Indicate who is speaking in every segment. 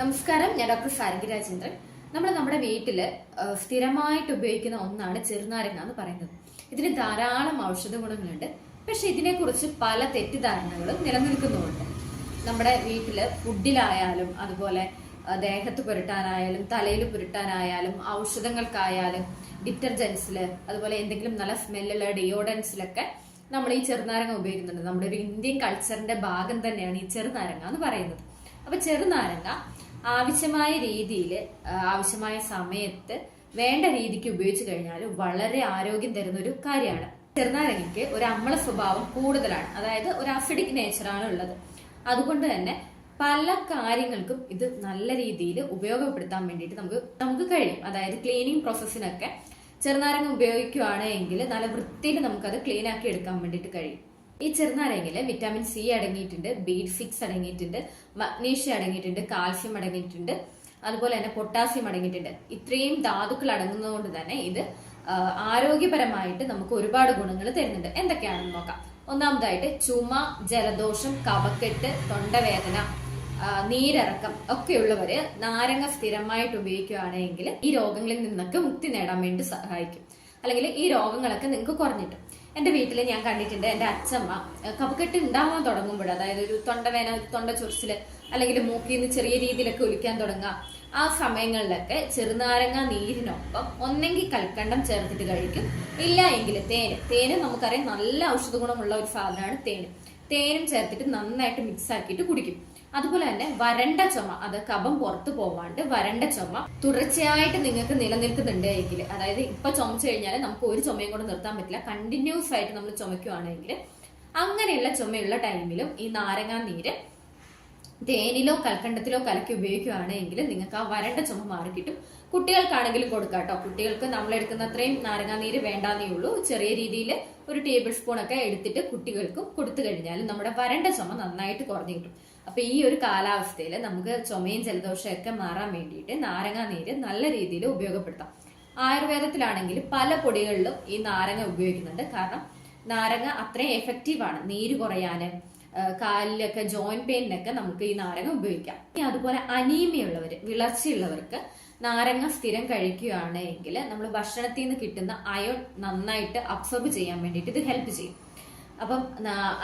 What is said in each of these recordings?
Speaker 1: നമസ്കാരം ഞാൻ ഡോക്ടർ സാരംഗി രാജേന്ദ്രൻ. നമ്മൾ നമ്മുടെ വീട്ടിൽ സ്ഥിരമായിട്ട് ഉപയോഗിക്കുന്ന ഒന്നാണ് ചെറുനാരങ്ങ എന്ന് പറയുന്നത്. ഇതിന് ധാരാളം ഔഷധ ഗുണങ്ങളുണ്ട്. പക്ഷെ ഇതിനെക്കുറിച്ച് പല തെറ്റിദ്ധാരണകളും നിലനിൽക്കുന്നുമുണ്ട്. നമ്മുടെ വീട്ടിൽ ഫുഡിലായാലും അതുപോലെ ദേഹത്ത് പുരട്ടാനായാലും തലയിൽ പുരട്ടാനായാലും ഔഷധങ്ങൾക്കായാലും ഡിറ്റർജൻസിൽ അതുപോലെ എന്തെങ്കിലും നല്ല സ്മെല്ലുള്ള ഡിയോഡൻസിലൊക്കെ നമ്മൾ ഈ ചെറുനാരങ്ങ ഉപയോഗിക്കുന്നുണ്ട്. നമ്മുടെ ഒരു ഇന്ത്യൻ കൾച്ചറിന്റെ ഭാഗം തന്നെയാണ് ഈ ചെറുനാരങ്ങ എന്ന് പറയുന്നത്. അപ്പൊ ചെറുനാരങ്ങ ആവശ്യമായ രീതിയിൽ ആവശ്യമായ സമയത്ത് വേണ്ട രീതിക്ക് ഉപയോഗിച്ചു കഴിഞ്ഞാൽ വളരെ ആരോഗ്യം തരുന്ന ഒരു കാര്യമാണ്. ചെറുനാരങ്ങയ്ക്ക് ഒരു അമ്ല സ്വഭാവം കൂടുതലാണ്. അതായത് ഒരു അസിഡിക് നേച്ചറാണ് ഉള്ളത്. അതുകൊണ്ട് തന്നെ പല കാര്യങ്ങൾക്കും ഇത് നല്ല രീതിയിൽ ഉപയോഗപ്പെടുത്താൻ വേണ്ടിയിട്ട് നമുക്ക് നമുക്ക് കഴിയും. അതായത് ക്ലീനിങ് പ്രോസസ്സിനൊക്കെ ചെറുനാരങ്ങ ഉപയോഗിക്കുകയാണ് എങ്കിൽ നല്ല വൃത്തിയിൽ നമുക്കത് ക്ലീൻ ആക്കി എടുക്കാൻ വേണ്ടിയിട്ട് കഴിയും. ഈ ചെറുനാരങ്ങയിൽ വിറ്റാമിൻ സി അടങ്ങിയിട്ടുണ്ട് ബീഡ് സിക്സ് അടങ്ങിയിട്ടുണ്ട് മഗ്നീഷ്യം അടങ്ങിയിട്ടുണ്ട് കാൽസ്യം അടങ്ങിയിട്ടുണ്ട് അതുപോലെ തന്നെ പൊട്ടാസ്യം അടങ്ങിയിട്ടുണ്ട്. ഇത്രയും ധാതുക്കൾ അടങ്ങുന്നതുകൊണ്ട് തന്നെ ഇത് ആരോഗ്യപരമായിട്ട് നമുക്ക് ഒരുപാട് ഗുണങ്ങൾ തരുന്നുണ്ട്. എന്തൊക്കെയാണെന്ന് നോക്കാം. ഒന്നാമതായിട്ട് ചുമ ജലദോഷം കഫക്കെട്ട് തൊണ്ടവേദന നീരിറക്കം ഒക്കെയുള്ളവര് നാരങ്ങ സ്ഥിരമായിട്ട് ഉപയോഗിക്കുകയാണെങ്കിൽ ഈ രോഗങ്ങളിൽ നിന്നൊക്കെ മുക്തി നേടാൻ വേണ്ടി സഹായിക്കും. അല്ലെങ്കിൽ ഈ രോഗങ്ങളൊക്കെ നിങ്ങൾക്ക് കുറഞ്ഞിട്ടും. എന്റെ വീട്ടിൽ ഞാൻ കണ്ടിട്ടുണ്ട് എന്റെ അച്ഛമ്മ കഫക്കെട്ട് ഉണ്ടാവാൻ തുടങ്ങുമ്പോൾ അതായത് ഒരു തൊണ്ടവേന തൊണ്ട ചൊറിച്ചിൽ അല്ലെങ്കിൽ മൂക്കിൽ നിന്ന് ചെറിയ രീതിയിലൊക്കെ ഒലിക്കാൻ തുടങ്ങുക ആ സമയങ്ങളിലൊക്കെ ചെറുനാരങ്ങ നീരിനൊപ്പം ഒന്നെങ്കിൽ കൽക്കണ്ടം ചേർത്തിട്ട് കഴിക്കും. ഇല്ല എങ്കിൽ തേന്. തേന് നമുക്കറിയാം നല്ല ഔഷധ ഗുണമുള്ള ഒരു സാധനമാണ് തേന്. തേനും ചേർത്തിട്ട് നന്നായിട്ട് മിക്സ് ആക്കിയിട്ട് കുടിക്കും. അതുപോലെ തന്നെ വരണ്ട ചുമ അത് കഫം പുറത്തു പോവാണ്ട് വരണ്ട ചുമ തുടർച്ചയായിട്ട് നിങ്ങൾക്ക് നിലനിൽക്കുന്നുണ്ട് എങ്കിൽ അതായത് ഇപ്പൊ ചുമച്ചു കഴിഞ്ഞാൽ നമുക്ക് ഒരു ചുമയും കൂടെ നിർത്താൻ പറ്റില്ല കണ്ടിന്യൂസ് ആയിട്ട് നമ്മൾ ചുമയ്ക്കുവാണെങ്കിൽ അങ്ങനെയുള്ള ചുമയുള്ള ടൈമിലും ഈ നാരങ്ങാ നീര് തേനിലോ കൽക്കണ്ടത്തിലോ കലക്കി ഉപയോഗിക്കുകയാണെങ്കിൽ നിങ്ങൾക്ക് ആ വരണ്ട ചുമ മാറി കിട്ടും. കുട്ടികൾക്കാണെങ്കിലും കൊടുക്കാം കേട്ടോ. കുട്ടികൾക്ക് നമ്മൾ എടുക്കുന്ന അത്രയും നാരങ്ങാനീര് വേണ്ടാന്നേ ഉള്ളൂ. ചെറിയ രീതിയിൽ ഒരു ടേബിൾ സ്പൂൺ ഒക്കെ എടുത്തിട്ട് കുട്ടികൾക്കും കൊടുത്തു കഴിഞ്ഞാൽ നമ്മുടെ വരണ്ട ചുമ നന്നായിട്ട് കുറഞ്ഞു കിട്ടും. അപ്പൊ ഈ ഒരു കാലാവസ്ഥയിൽ നമുക്ക് ചുമയും ജലദോഷവും ഒക്കെ മാറാൻ വേണ്ടിയിട്ട് നാരങ്ങ നീര് നല്ല രീതിയിൽ ഉപയോഗപ്പെടുത്താം. ആയുർവേദത്തിലാണെങ്കിൽ പല പൊടികളിലും ഈ നാരങ്ങ ഉപയോഗിക്കുന്നുണ്ട്. കാരണം നാരങ്ങ അത്രയും എഫക്റ്റീവ് ആണ്. നീര് കുറയാന് കാലിലൊക്കെ ജോയിന്റ് പെയിനിനൊക്കെ നമുക്ക് ഈ നാരങ്ങ ഉപയോഗിക്കാം. ഇനി അതുപോലെ അനീമിയ ഉള്ളവർ വിളർച്ചയുള്ളവർക്ക് നാരങ്ങ സ്ഥിരം കഴിക്കുകയാണെങ്കിൽ നമ്മൾ ഭക്ഷണത്തിൽ നിന്ന് കിട്ടുന്ന അയോൺ നന്നായിട്ട് അബ്സോർബ് ചെയ്യാൻ വേണ്ടിയിട്ട് ഇത് ഹെൽപ്പ് ചെയ്യും. അപ്പം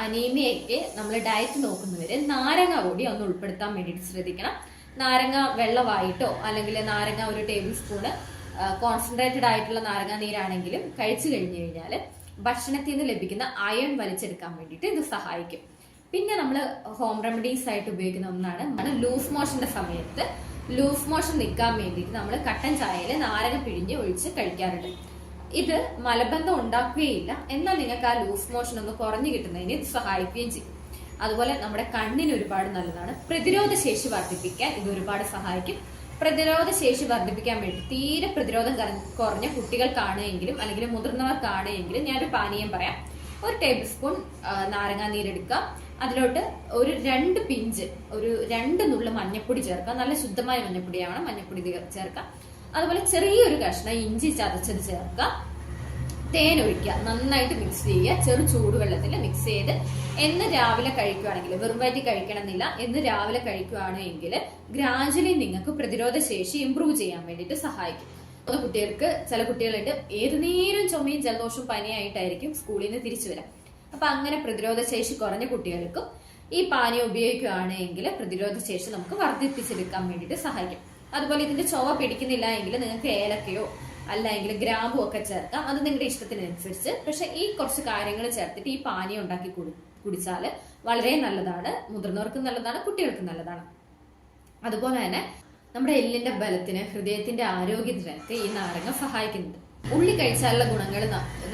Speaker 1: അനീമിയയ്ക്ക് നമ്മൾ ഡയറ്റ് നോക്കുന്നവര് നാരങ്ങ കൂടി ഒന്ന് ഉൾപ്പെടുത്താൻ വേണ്ടിയിട്ട് ശ്രദ്ധിക്കണം. നാരങ്ങ വെള്ളമായിട്ടോ അല്ലെങ്കിൽ നാരങ്ങ ഒരു ടേബിൾ സ്പൂണ് കോൺസെൻട്രേറ്റഡ് ആയിട്ടുള്ള നാരങ്ങ നീരാണെങ്കിലും കഴിച്ചു കഴിഞ്ഞു കഴിഞ്ഞാൽ ഭക്ഷണത്തിൽ നിന്ന് ലഭിക്കുന്ന അയൺ വലിച്ചെടുക്കാൻ വേണ്ടിയിട്ട് ഇത് സഹായിക്കും. പിന്നെ നമ്മൾ ഹോം റെമഡീസ് ആയിട്ട് ഉപയോഗിക്കുന്ന ഒന്നാണ് ലൂസ് മോഷന്റെ സമയത്ത് ലൂസ് മോഷൻ നിൽക്കാൻ വേണ്ടിയിട്ട് നമ്മൾ കട്ടൻ ചായയിൽ നാരങ്ങ പിഴിഞ്ഞ് ഒഴിച്ച് കഴിക്കാറുണ്ട്. ഇത് മലബന്ധം ഉണ്ടാക്കുകയില്ല. എന്നാൽ നിങ്ങൾക്ക് ആ ലൂസ് മോഷൻ ഒന്ന് കുറഞ്ഞു കിട്ടുന്നതിന് ഇത് സഹായിക്കുകയും ചെയ്യും. അതുപോലെ നമ്മുടെ കണ്ണിന് ഒരുപാട് നല്ലതാണ്. പ്രതിരോധ ശേഷി വർദ്ധിപ്പിക്കാൻ ഇത് ഒരുപാട് സഹായിക്കും. പ്രതിരോധ ശേഷി വർദ്ധിപ്പിക്കാൻ വേണ്ടി തീരെ പ്രതിരോധം കുറഞ്ഞ കുട്ടികൾ കാണുമെങ്കിലും അല്ലെങ്കിൽ മുതിർന്നവർ കാണുമെങ്കിലും ഞാനൊരു പാനീയം പറയാം. ഒരു ടേബിൾ സ്പൂൺ നാരങ്ങാ നീരെടുക്കുക അതിലോട്ട് ഒരു രണ്ട് പിഞ്ച് ഒരു രണ്ട് നുള്ളു മഞ്ഞപ്പൊടി ചേർക്കുക. നല്ല ശുദ്ധമായ മഞ്ഞപ്പൊടിയാണ് മഞ്ഞപ്പൊടി ചേർക്കുക. അതുപോലെ ചെറിയൊരു കഷ്ണം ഇഞ്ചി ചതച്ചത് ചേർക്കുക. തേൻ ഒഴിക്കുക. നന്നായിട്ട് മിക്സ് ചെയ്യുക. ചെറു ചൂടുവെള്ളത്തിൽ മിക്സ് ചെയ്ത് എന്ന് രാവിലെ കഴിക്കുകയാണെങ്കിൽ വെറും വയറ്റി കഴിക്കണമെന്നില്ല എന്ന് രാവിലെ കഴിക്കുകയാണെങ്കിൽ ഗ്രാജുവലി നിങ്ങൾക്ക് പ്രതിരോധ ശേഷി ഇമ്പ്രൂവ് ചെയ്യാൻ വേണ്ടിയിട്ട് സഹായിക്കും. അത് കുട്ടികൾക്ക് ചില കുട്ടികളുണ്ട് ഏത് നേരം ചുമയും ജലദോഷവും പനിയായിട്ടായിരിക്കും സ്കൂളിൽ നിന്ന് തിരിച്ചു വരാം. അപ്പൊ അങ്ങനെ പ്രതിരോധ ശേഷി കുറഞ്ഞ കുട്ടികൾക്കും ഈ പാനീയം ഉപയോഗിക്കുകയാണെങ്കിൽ പ്രതിരോധ ശേഷി നമുക്ക് വർദ്ധിപ്പിച്ചെടുക്കാൻ വേണ്ടിയിട്ട് സഹായിക്കും. അതുപോലെ ഇതിന്റെ ചൊവ പിടിക്കുന്നില്ല എങ്കിൽ നിങ്ങൾക്ക് ഏലക്കയോ അല്ലെങ്കിൽ ഗ്രാമ്പു ഒക്കെ ചേർക്കാം. അത് നിങ്ങളുടെ ഇഷ്ടത്തിനനുസരിച്ച്. പക്ഷെ ഈ കുറച്ച് കാര്യങ്ങൾ ചേർത്തിട്ട് ഈ പാനീയം ഉണ്ടാക്കി കുടി കുടിച്ചാൽ വളരെ നല്ലതാണ്. മുതിർന്നവർക്കും നല്ലതാണ് കുട്ടികൾക്കും നല്ലതാണ്. അതുപോലെ തന്നെ നമ്മുടെ എല്ലിന്റെ ബലത്തിന് ഹൃദയത്തിന്റെ ആരോഗ്യത്തിനൊക്കെ ഈ നാരങ്ങ സഹായിക്കുന്നുണ്ട്. ഉള്ളി കഴിച്ചാലുള്ള ഗുണങ്ങൾ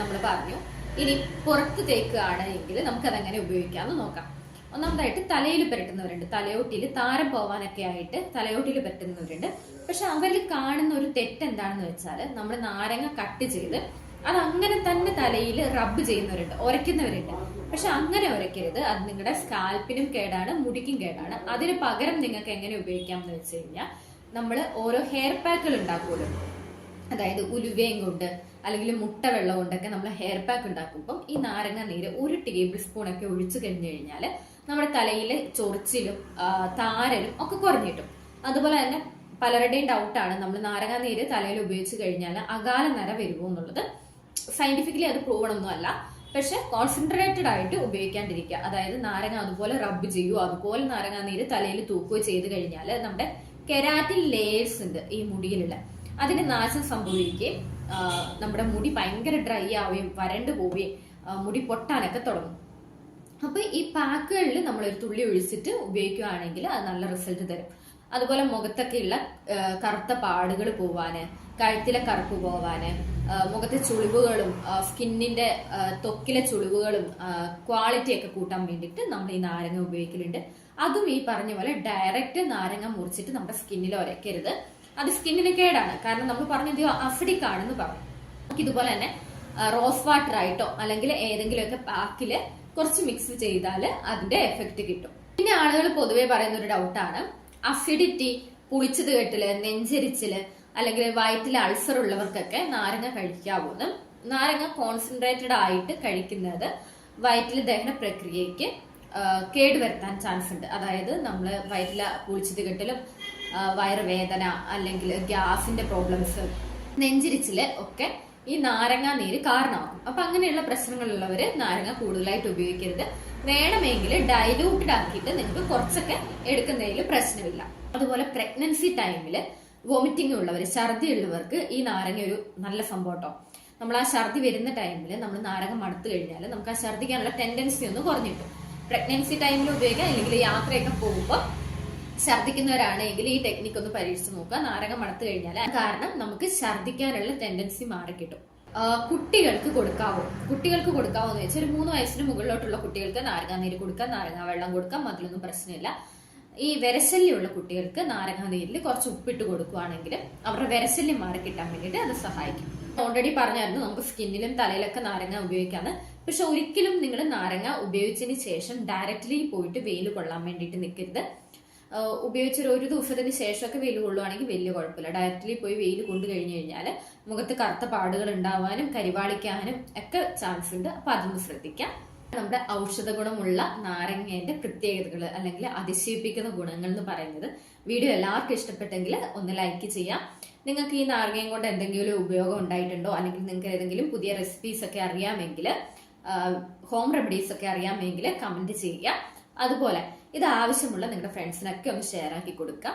Speaker 1: നമ്മൾ പറഞ്ഞു. ഇനി പുറത്ത് തേക്കുകയാണ് നമുക്കതെങ്ങനെ ഉപയോഗിക്കാം ഉപയോഗിക്കാമെന്ന് നോക്കാം. ഒന്നാമതായിട്ട് തലയിൽ പുരട്ടുന്നവരുണ്ട്. തലയോട്ടിയിൽ താരം പോവാനൊക്കെ ആയിട്ട് തലയോട്ടിയിൽ പുരട്ടുന്നവരുണ്ട്. പക്ഷെ അവരിൽ കാണുന്ന ഒരു തെറ്റ് എന്താണെന്ന് വെച്ചാൽ നമ്മൾ നാരങ്ങ കട്ട് ചെയ്ത് അത് അങ്ങനെ തന്നെ തലയിൽ റബ്ബ് ചെയ്യുന്നവരുണ്ട്. ഉരയ്ക്കുന്നവരുണ്ട് പക്ഷെ അങ്ങനെ ഉരയ്ക്കരുത് അത് നിങ്ങളുടെ സ്കാൽപ്പിനും കേടാണ് മുടിക്കും കേടാണ്. അതിന് പകരം നിങ്ങൾക്ക് എങ്ങനെ ഉപയോഗിക്കാം എന്ന് വെച്ച് കഴിഞ്ഞാൽ നമ്മൾ ഓരോ ഹെയർ പാക്കുകൾ ഉണ്ടാക്കുമല്ലോ. അതായത് ഉലുവയും കൊണ്ട് അല്ലെങ്കിൽ മുട്ട വെള്ളം കൊണ്ടൊക്കെ നമ്മൾ ഹെയർ പാക്ക് ഉണ്ടാക്കുമ്പോൾ ഈ നാരങ്ങ നീര് ഒരു ടേബിൾ സ്പൂൺ ഒക്കെ ഒഴിച്ചു കഴിഞ്ഞു കഴിഞ്ഞാൽ നമ്മുടെ തലയിലെ ചൊറിച്ചിലും താരനും ഒക്കെ കുറഞ്ഞു കിട്ടും അതുപോലെ തന്നെ പലരുടെയും ഡൗട്ടാണ് നമ്മൾ നാരങ്ങാ നീര് തലയിൽ ഉപയോഗിച്ച് കഴിഞ്ഞാൽ അകാല നര വരുമോ എന്നുള്ളത്. സയന്റിഫിക്കലി അത് പ്രൂവണമൊന്നുമല്ല പക്ഷെ കോൺസെൻട്രേറ്റഡ് ആയിട്ട് ഉപയോഗിക്കാണ്ടിരിക്കുക. അതായത് നാരങ്ങ അതുപോലെ റബ്ബ് ചെയ്യുകയോ അതുപോലെ നാരങ്ങാ നീര് തലയിൽ തൂക്കുകയോ ചെയ്ത് കഴിഞ്ഞാൽ നമ്മുടെ കെരാറ്റിൻ ലേയേഴ്സ് ഉണ്ട് ഈ മുടിയിലുള്ള. അതിന് നാശം സംഭവിക്കുകയും നമ്മുടെ മുടി ഭയങ്കര ഡ്രൈ ആവുകയും വരണ്ടു പോവുകയും മുടി പൊട്ടാനൊക്കെ തുടങ്ങും. അപ്പൊ ഈ പാക്കുകളിൽ നമ്മൾ ഒരു തുള്ളി ഒഴിച്ചിട്ട് ഉപയോഗിക്കുകയാണെങ്കിൽ അത് നല്ല റിസൾട്ട് തരും. അതുപോലെ മുഖത്തൊക്കെയുള്ള കറുത്ത പാടുകൾ പോവാന് കഴുത്തിലെ കറുപ്പ് പോവാന് മുഖത്തെ ചുളിവുകളും സ്കിന്നിന്റെ തൊക്കിലെ ചുളിവുകളും ക്വാളിറ്റി ഒക്കെ കൂട്ടാൻ വേണ്ടിയിട്ട് നമ്മൾ ഈ നാരങ്ങ ഉപയോഗിക്കലുണ്ട്. അതും ഈ പറഞ്ഞ പോലെ ഡയറക്റ്റ് നാരങ്ങ മുറിച്ചിട്ട് നമ്മുടെ സ്കിന്നിൽ ഒരക്കരുത് അത് സ്കിന്നിന് കേടാണ്. കാരണം നമ്മൾ പറഞ്ഞത് അഫിഡിക് ആണെന്ന് പറഞ്ഞു ഇതുപോലെ തന്നെ റോസ് വാട്ടർ ആയിട്ടോ അല്ലെങ്കിൽ ഏതെങ്കിലുമൊക്കെ പാക്കിൽ കുറച്ച് മിക്സ് ചെയ്താൽ അതിന്റെ എഫക്റ്റ് കിട്ടും. പിന്നെ ആളുകൾ പൊതുവെ പറയുന്ന ഒരു ഡൗട്ടാണ് അസിഡിറ്റി പുളിച്ചത് കെട്ടിൽ നെഞ്ചരിച്ചിൽ അല്ലെങ്കിൽ വയറ്റിൽ അൾസർ ഉള്ളവർക്കൊക്കെ നാരങ്ങ കഴിക്കാവൂന്ന്. നാരങ്ങ കോൺസെൻട്രേറ്റഡ് ആയിട്ട് കഴിക്കുന്നത് വയറ്റിൽ ദഹന പ്രക്രിയയ്ക്ക് ആ, കേടുവരുത്താൻ ചാൻസ് ഉണ്ട്. അതായത് നമ്മൾ വയറ്റിലെ പുളിച്ചത് കെട്ടിലും വയറുവേദന അല്ലെങ്കിൽ ഗ്യാസിന്റെ പ്രോബ്ലംസ് നെഞ്ചിരിച്ചിൽ ഒക്കെ ഈ നാരങ്ങ നീര് കാരണമാകും. അപ്പൊ അങ്ങനെയുള്ള പ്രശ്നങ്ങളുള്ളവര് നാരങ്ങ കൂടുതലായിട്ട് ഉപയോഗിക്കരുത്. വേണമെങ്കിൽ ഡൈലൂട്ടഡ് ആക്കിയിട്ട് നിങ്ങൾക്ക് കുറച്ചൊക്കെ എടുക്കുന്നതിൽ പ്രശ്നമില്ല. അതുപോലെ പ്രഗ്നൻസി ടൈമിൽ വോമിറ്റിംഗ് ഉള്ളവർ ഛർദി ഉള്ളവർക്ക് ഈ നാരങ്ങ ഒരു നല്ല സംഭവം കേട്ടോ നമ്മൾ ആ ഛർദി വരുന്ന ടൈമിൽ നമ്മൾ നാരങ്ങ മടുത്തു കഴിഞ്ഞാൽ നമുക്ക് ആ ഛർദിക്കാനുള്ള ടെൻഡൻസി ഒന്ന് കുറഞ്ഞിട്ടു. പ്രഗ്നൻസി ടൈമിൽ ഉപയോഗിക്കാം അല്ലെങ്കിൽ യാത്രയൊക്കെ പോകുമ്പോൾ ഛർദിക്കുന്നവരാണെങ്കിൽ ഈ ടെക്നിക്ക് ഒന്ന് പരീക്ഷിച്ച് നോക്കുക. നാരകം മണത്ത് കഴിഞ്ഞാൽ കാരണം നമുക്ക് ഛർദ്ദിക്കാനുള്ള ടെൻഡൻസി മാറിക്കിട്ടും കിട്ടും. കുട്ടികൾക്ക് കൊടുക്കാവോ. കുട്ടികൾക്ക് കൊടുക്കാവോ എന്ന് വെച്ചാൽ ഒരു മൂന്ന് വയസ്സിന് മുകളിലോട്ടുള്ള കുട്ടികൾക്ക് നാരങ്ങാനീര് കൊടുക്കാം നാരങ്ങാ വെള്ളം കൊടുക്കാം അതിലൊന്നും പ്രശ്നമില്ല. ഈ വിരശല്യമുള്ള കുട്ടികൾക്ക് നാരങ്ങാനീരിൽ കുറച്ച് ഉപ്പിട്ട് കൊടുക്കുകയാണെങ്കിൽ അവരുടെ വിരശല്യം മാറി കിട്ടാൻ വേണ്ടിയിട്ട് അത് സഹായിക്കും. ഓൾറെഡി പറഞ്ഞായിരുന്നു നമുക്ക് സ്കിന്നിലും തലയിലൊക്കെ നാരങ്ങ ഉപയോഗിക്കാന്ന്. പക്ഷെ ഒരിക്കലും നിങ്ങൾ നാരങ്ങ ഉപയോഗിച്ചതിന് ശേഷം ഡയറക്റ്റ്ലി പോയിട്ട് വെയിൽ കൊള്ളാൻ വേണ്ടിയിട്ട് നിൽക്കരുത്. ആഹ് ഉപയോഗിച്ചൊരു ഒരു ദിവസത്തിന് ശേഷമൊക്കെ വെയിൽ കൊള്ളുവാണെങ്കിൽ വലിയ കുഴപ്പമില്ല. ഡയറക്റ്റ്ലി പോയി വെയിൽ കൊണ്ടു കഴിഞ്ഞു കഴിഞ്ഞാൽ മുഖത്ത് കറുത്ത പാടുകൾ ഉണ്ടാവാനും കരിവാളിക്കാനും ഒക്കെ ചാൻസ് ഉണ്ട്. അപ്പൊ അതൊന്ന് ശ്രദ്ധിക്കാം. നമ്മുടെ ഔഷധ ഗുണമുള്ള നാരങ്ങേന്റെ പ്രത്യേകതകൾ അല്ലെങ്കിൽ അതിശയിപ്പിക്കുന്ന ഗുണങ്ങൾ എന്ന് പറയുന്നത് വീഡിയോ എല്ലാവർക്കും ഇഷ്ടപ്പെട്ടെങ്കിൽ ഒന്ന് ലൈക്ക് ചെയ്യാം. നിങ്ങൾക്ക് ഈ നാരങ്ങയും കൊണ്ട് എന്തെങ്കിലും ഉപയോഗം ഉണ്ടായിട്ടുണ്ടോ? അല്ലെങ്കിൽ നിങ്ങൾക്ക് ഏതെങ്കിലും പുതിയ റെസിപ്പീസ് ഒക്കെ അറിയാമെങ്കിൽ ഹോം റെമഡീസ് ഒക്കെ അറിയാമെങ്കിൽ കമന്റ് ചെയ്യുക. അതുപോലെ ഇത് ആവശ്യമുള്ള നിങ്ങളുടെ ഫ്രണ്ട്സിനൊക്കെ ഒന്ന് ഷെയർ ആക്കി കൊടുക്കുക.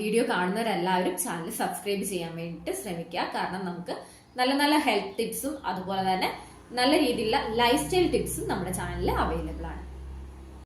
Speaker 1: വീഡിയോ കാണുന്നവരെല്ലാവരും ചാനൽ സബ്സ്ക്രൈബ് ചെയ്യാൻ വേണ്ടിയിട്ട് ശ്രമിക്കുക. കാരണം നമുക്ക് നല്ല നല്ല ഹെൽത്ത് ടിപ്സും അതുപോലെ തന്നെ നല്ല രീതിയിലുള്ള ലൈഫ് സ്റ്റൈൽ ടിപ്സും നമ്മുടെ ചാനലിൽ അവൈലബിൾ ആണ്.